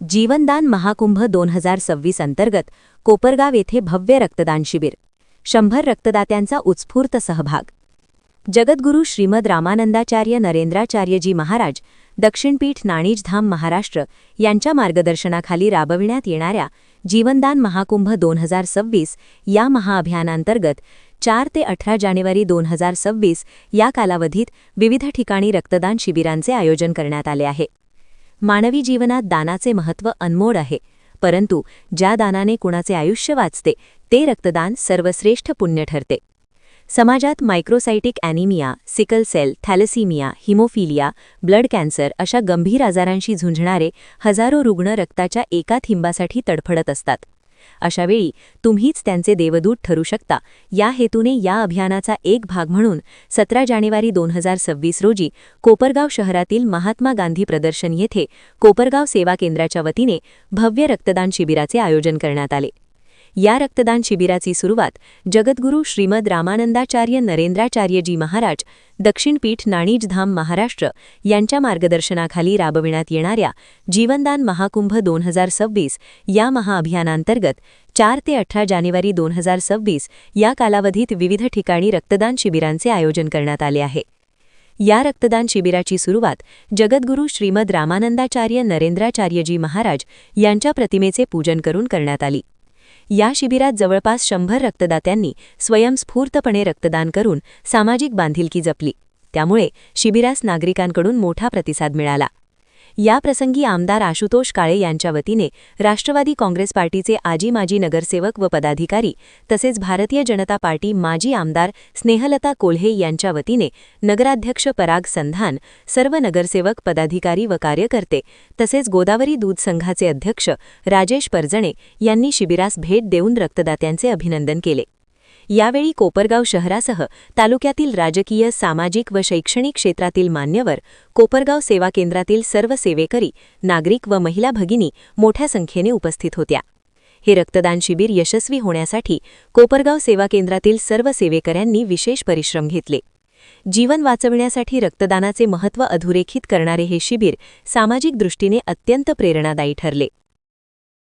जीवनदान महाकुंभ दोन हजार सव्वीस अंतर्गत कोपरगाव येथे भव्य रक्तदान शिबिर. शंभर रक्तदात्यांचा उत्स्फूर्त सहभाग. जगद्गुरू श्रीमद रामानंदाचार्य नरेंद्राचार्यजी महाराज दक्षिणपीठ नाणीजधाम महाराष्ट्र यांच्या मार्गदर्शनाखाली राबविण्यात येणाऱ्या जीवनदान महाकुंभ दोन हजार सव्वीस या महाअभियानांतर्गत चार ते अठरा जानेवारी दोन हजार सव्वीस या कालावधीत विविध ठिकाणी रक्तदान शिबिरांचे आयोजन करण्यात आले आहे. मानवी जीवनात दानाचे महत्त्व अनमोड आहे. परंतु ज्या दानाने कुणाचे आयुष्य वाचते ते रक्तदान सर्वश्रेष्ठ पुण्य ठरते. समाजात microcytic anaemia sickle cell thalassaemia haemophilia blood cancer अशा गंभीर आजारांशी झुंजणारे हजारो रुग्ण रक्ताच्या एका थिंबासाठी तडफडत असतात. अशावेळी तुम्हीच त्यांचे देवदूत ठरू शकता. या हेतूने या अभियानाचा एक भाग म्हणून सतरा जानेवारी दोन हजार सव्वीस रोजी कोपरगाव शहरातील महात्मा गांधी प्रदर्शन येथे कोपरगाव सेवा केंद्राच्या वतीने भव्य रक्तदान शिबिराचे आयोजन करण्यात आले. या रक्तदान शिबिराची सुरुवात जगद्गुरू श्रीमद रामानंदाचार्य नरेंद्राचार्यजी महाराज दक्षिणपीठ नाणीजधाम महाराष्ट्र यांच्या मार्गदर्शनाखाली राबविण्यात येणाऱ्या जीवनदान महाकुंभ दोन हजार सव्वीस या महाअभियानांतर्गत चार ते अठरा जानेवारी दोन हजार सव्वीस या कालावधीत विविध ठिकाणी रक्तदान शिबिरांचे आयोजन करण्यात आले आहे. या रक्तदान शिबिराची सुरुवात जगद्गुरू श्रीमद रामानंदाचार्य नरेंद्राचार्यजी महाराज यांच्या प्रतिमेचे पूजन करून करण्यात आली. या शिबिरात जवळपास शंभर रक्तदात्यांनी स्वयंस्फूर्तपणे रक्तदान करून सामाजिक बांधिलकी जपली. त्यामुळे शिबिरास नागरिकांकडून मोठा प्रतिसाद मिळाला. याप्रसंगी आमदार आशुतोष काळे यांच्या वतीने राष्ट्रवादी काँग्रेस पार्टीचे आजी माजी नगरसेवक व पदाधिकारी तसेच भारतीय जनता पार्टी माजी आमदार स्नेहलता कोल्हे यांच्या वतीने नगराध्यक्ष पराग संधान सर्व नगरसेवक पदाधिकारी व कार्यकर्ते तसेच गोदावरी दूध संघाचे अध्यक्ष राजेश परजणे यांनी शिबिरास भेट देऊन रक्तदात्यांचे अभिनंदन केले. यावेळी कोपरगाव शहरासह तालुक्यातील राजकीय सामाजिक व शैक्षणिक क्षेत्रातील मान्यवर कोपरगाव सेवा केंद्रातील सर्व सेवेकरी नागरिक व महिला भगिनी मोठ्या संख्येने उपस्थित होत्या. हे रक्तदान शिबिर यशस्वी होण्यासाठी कोपरगाव सेवा केंद्रातील सर्व सेवेकऱ्यांनी विशेष परिश्रम घेतले. जीवन वाचविण्यासाठी रक्तदानाचे महत्त्व अधोरेखित करणारे हे शिबिर सामाजिक दृष्टीने अत्यंत प्रेरणादायी ठरले.